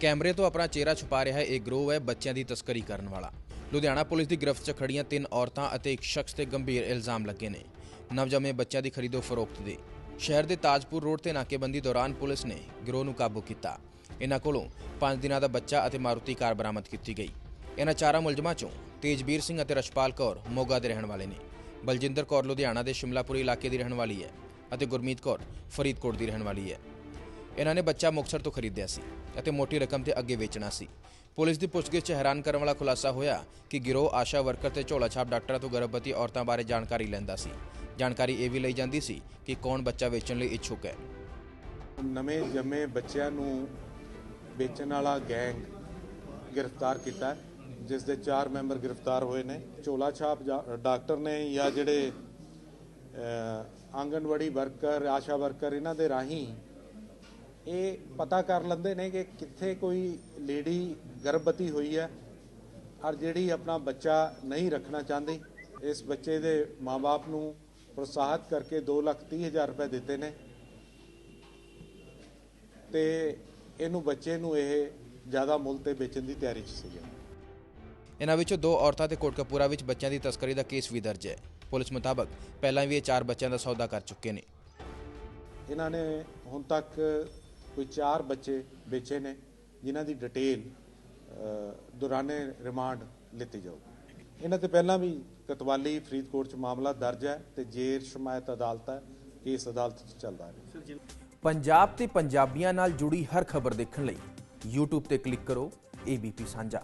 ਕੈਮਰੇ ਤੋਂ ਆਪਣਾ ਚਿਹਰਾ ਛੁਪਾ ਰਿਹਾ ਇਹ ਗਰੋਹ ਹੈ ਬੱਚਿਆਂ ਦੀ ਤਸਕਰੀ ਕਰਨ ਵਾਲਾ। ਲੁਧਿਆਣਾ ਪੁਲਿਸ ਦੀ ਗ੍ਰਿਫਤ 'ਚ ਖੜੀਆਂ ਤਿੰਨ ਔਰਤਾਂ ਅਤੇ ਇੱਕ ਸ਼ਖਸ ਤੇ ਗੰਭੀਰ ਇਲਜ਼ਾਮ ਲੱਗੇ ਨੇ। ਨਵਜੰਮੇ ਬੱਚਿਆਂ ਦੀ ਖਰੀਦੋ ਫਰੋਖਤ ਦੇ। ਸ਼ਹਿਰ ਦੇ ਤਾਜਪੁਰ ਰੋਡ ਤੇ ਨਾਕੇਬੰਦੀ ਦੌਰਾਨ ਪੁਲਿਸ ਨੇ ਗਰੋਹ ਨੂੰ ਕਾਬੂ ਕੀਤਾ। ਇਹਨਾਂ ਕੋਲੋਂ 5 ਦਿਨਾਂ ਦਾ ਬੱਚਾ ਅਤੇ ਮਾਰੂਤੀ ਕਾਰ ਬਰਾਮਦ ਕੀਤੀ ਗਈ। ਇਹਨਾਂ ਚਾਰਾਂ ਮੁਲਜ਼ਮਾਂ 'ਚੋਂ ਤੇਜਬੀਰ ਸਿੰਘ ਅਤੇ ਰਸ਼ਪਾਲ ਕੌਰ ਮੋਗਾ ਦੇ ਰਹਿਣ ਵਾਲੇ ਨੇ। ਬਲਜਿੰਦਰ ਕੌਰ ਲੁਧਿਆਣਾ ਦੇ ਸ਼ਿਮਲਾਪੁਰੀ ਇਲਾਕੇ ਦੀ ਰਹਿਣ ਵਾਲੀ ਹੈ ਅਤੇ ਗੁਰਮੀਤ ਕੌਰ ਫਰੀਦਕੋਟ ਦੀ ਰਹਿਣ ਵਾਲੀ ਹੈ। ਇਹਨਾਂ ਨੇ ਬੱਚਾ ਮੁਕਤਸਰ ਤੋਂ ਖਰੀਦਿਆ ਸੀ ਅਤੇ ਮੋਟੀ ਰਕਮ ਤੇ ਅੱਗੇ ਵੇਚਣਾ ਸੀ। ਪੁਲਿਸ ਦੀ ਪੁੱਛਗਿੱਛ 'ਚ ਹੈਰਾਨ ਕਰਨ ਵਾਲਾ ਖੁਲਾਸਾ ਹੋਇਆ ਕਿ ਗਿਰੋਹ ਆਸ਼ਾ ਵਰਕਰ ਤੇ ਝੋਲਾ ਛਾਪ ਡਾਕਟਰਾਂ ਤੋਂ ਗਰਭਵਤੀ ਔਰਤਾਂ ਬਾਰੇ ਜਾਣਕਾਰੀ ਲੈਂਦਾ ਸੀ। ਜਾਣਕਾਰੀ ਇਹ ਵੀ ਲਈ ਜਾਂਦੀ ਸੀ ਕਿ ਕੌਣ ਬੱਚਾ ਵੇਚਣ ਲਈ ਇੱਛੁਕ ਹੈ। ਨਵੇਂ ਜੰਮੇ ਬੱਚਿਆਂ ਨੂੰ ਵੇਚਣ ਵਾਲਾ ਗੈਂਗ ਗ੍ਰਿਫਤਾਰ ਕੀਤਾ ਜਿਸ ਦੇ 4 ਮੈਂਬਰ ਗ੍ਰਿਫਤਾਰ ਹੋਏ ਨੇ। ਝੋਲਾ ਛਾਪ ਜਾ- ਡਾਕਟਰ ਨੇ ਜਾਂ ਜਿਹੜੇ ਆਂਗਨਵਾੜੀ ਵਰਕਰ, ਆਸ਼ਾ ਵਰਕਰ, ਇਹਨਾਂ ਦੇ ਰਾਹੀਂ ਇਹ ਪਤਾ ਕਰ ਲੈਂਦੇ ਨੇ ਕਿ ਕਿੱਥੇ ਕੋਈ ਲੇਡੀ ਗਰਭਵਤੀ ਹੋਈ ਹੈ ਔਰ ਜਿਹੜੀ ਆਪਣਾ ਬੱਚਾ ਨਹੀਂ ਰੱਖਣਾ ਚਾਹੁੰਦੀ ਇਸ ਬੱਚੇ ਦੇ ਮਾਪੇ ਨੂੰ ਪ੍ਰੋਤਸਾਹਿਤ ਕਰਕੇ 2 ਲੱਖ ਤੀਹ ਹਜ਼ਾਰ ਰੁਪਏ ਦਿੱਤੇ ਨੇ ਤੇ ਇਹਨੂੰ ਬੱਚੇ ਨੂੰ ਇਹ ਜ਼ਿਆਦਾ ਮੁੱਲ ਤੇ ਵੇਚਣ ਦੀ ਤਿਆਰੀ 'ਚ ਸੀਗਾ। ਇਹਨਾਂ ਵਿੱਚੋਂ ਦੋ ਔਰਤਾਂ ਤੇ ਕੋਟਕਪੂਰਾ ਵਿੱਚ ਬੱਚਿਆਂ ਦੀ ਤਸਕਰੀ ਦਾ ਕੇਸ ਵੀ ਦਰਜ ਹੈ। ਪੁਲਿਸ ਮੁਤਾਬਕ ਪਹਿਲਾਂ ਵੀ ਇਹ ਚਾਰ ਬੱਚਿਆਂ ਦਾ ਸੌਦਾ ਕਰ ਚੁੱਕੇ ਨੇ। ਇਹਨਾਂ ਨੇ ਹੁਣ ਤੱਕ ਕੋਈ 4 ਬੱਚੇ ਵੇਚੇ ਨੇ ਜਿਨ੍ਹਾਂ ਦੀ ਡਿਟੇਲ ਦੌਰਾਨੇ ਰਿਮਾਂਡ ਲਿੱਤੀ ਜਾਊਗੀ। ਇਹਨਾਂ ਤੇ ਪਹਿਲਾਂ ਵੀ ਕਤਵਾਲੀ ਫਰੀਦਕੋਟ 'ਚ ਮਾਮਲਾ ਦਰਜ ਹੈ ਤੇ ਜੇਰ ਸ਼ਮਾਇਤ ਅਦਾਲਤ ਹੈ ਕੇਸ ਅਦਾਲਤ 'ਚ ਚੱਲਦਾ ਹੈ। ਪੰਜਾਬ ਤੇ ਪੰਜਾਬੀਆਂ ਨਾਲ ਜੁੜੀ ਹਰ ਖਬਰ ਦੇਖਣ ਲਈ YouTube ਤੇ ਕਲਿੱਕ ਕਰੋ ABP ਸਾਂਝਾ।